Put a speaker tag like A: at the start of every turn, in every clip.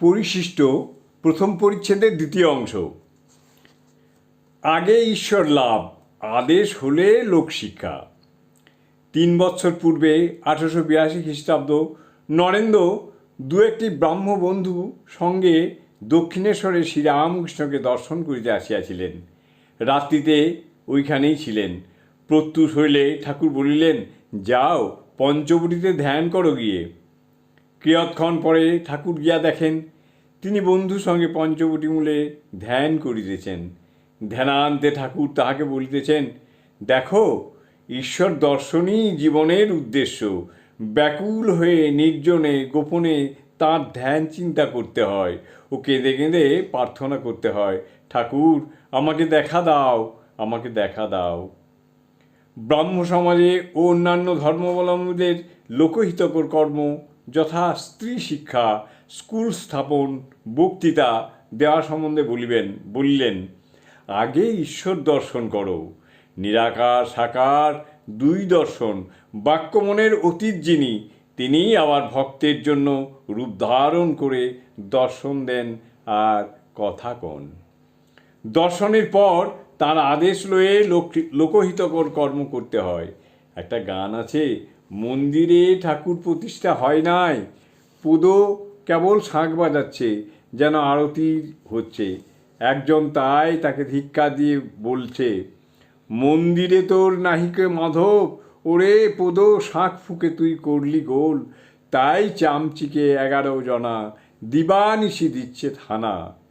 A: পরিশিষ্ট প্রথম পরিচ্ছেদের দ্বিতীয় অংশ। আগে ঈশ্বর লাভ, আদেশ হলে লোকশিক্ষা তিন বছর পূর্বে আঠারোশো বিরাশি খ্রিস্টাব্দ নরেন্দ্র দু একটি ব্রাহ্ম বন্ধু সঙ্গে দক্ষিণেশ্বরে শ্রীরামকৃষ্ণকে দর্শন করিতে আসিয়াছিলেন। রাত্রিতে ওইখানেই ছিলেন। প্রত্যুষ হইলে ঠাকুর বলিলেন, যাও, পঞ্চবটিতে ধ্যান করো গিয়ে। কিয়ৎক্ষণ পরে ঠাকুর গিয়া দেখেন, তিনি বন্ধুর সঙ্গে পঞ্চবটি মূলে ধ্যান করিতেছেন। ধ্যানান্তে ঠাকুর তাহাকে বলিতেছেন, দেখো, ঈশ্বর দর্শনই জীবনের উদ্দেশ্য। ব্যাকুল হয়ে নির্জনে গোপনে তার ধ্যান চিন্তা করতে হয় ও কেঁদে কেঁদে প্রার্থনা করতে হয়, ঠাকুর, আমাকে দেখা দাও, আমাকে দেখা দাও। ব্রাহ্ম সমাজে ও অন্যান্য ধর্মাবলম্বীদের লোকহিতকর কর্ম যথা স্ত্রী শিক্ষা, স্কুল স্থাপন, বক্তৃতা দেওয়া সম্বন্ধে বলিবেন, বললেন, আগে ঈশ্বর দর্শন করো। নিরাকার, সাকার, দুই দর্শন, বাক্যমনের অতীত যিনি, তিনিই আবার ভক্তের জন্য রূপ ধারণ করে দর্শন দেন আর কথা কন। দর্শনের পর তার আদেশ লয়ে লোক, লোকহিতকর কর্ম করতে হয়। একটা গান আছে মন্দিরে ঠাকুর প্রতিষ্ঠা হয় নাই। পুদো কেবল শাঁখ বাজাচ্ছে, যেন আরতি হচ্ছে। একজন তাই তাকে ধিক্কা দিয়ে বলছে, মন্দিরে তোর নাহিকে মাধব? ওরে পোদো শাঁখ ফুকে তুই করলি গোল। তাই চামচিকে এগারো জনা দিবানিশি দিচ্ছে থানা।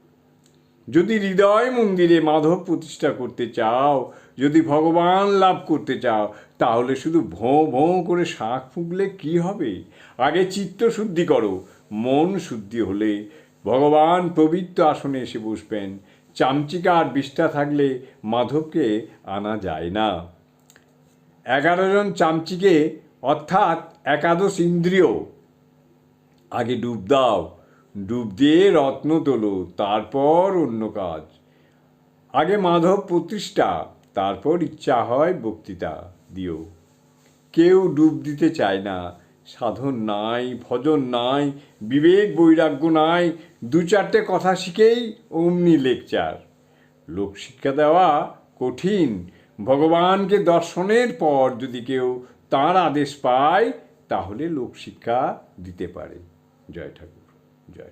A: যদি হৃদয় মন্দিরে মাধব প্রতিষ্ঠা করতে চাও, যদি ভগবান লাভ করতে চাও, তাহলে শুধু ভোঁ ভোঁ করে শাঁখ ফুঁকলে কি হবে? আগে চিত্ত শুদ্ধি করো, মন শুদ্ধি হলে। ভগবান পবিত্র আসনে এসে বসবেন। চামচিকা আর বিষ্ঠা থাকলে মাধবকে আনা যায় না। এগারো জন চামচিকে, অর্থাৎ একাদশ ইন্দ্রিয়, আগে ডুব দাও। ডুব দিয়ে রত্ন তোলো, তারপর অন্য কাজ। আগে মাধব প্রতিষ্ঠা, তারপর ইচ্ছা হয় বক্তৃতা দিও। কেউ ডুব দিতে চায় না, সাধন নাই, ভজন নাই, বিবেক বৈরাগ্য নাই, দু চারটে কথা শিখেই অমনি লেকচার। লোকশিক্ষা দেওয়া কঠিন, ভগবানকে দর্শনের পর যদি কেউ তাঁর আদেশ পায়, তাহলে লোকশিক্ষা দিতে পারে। জয় ঠাকুর। জয়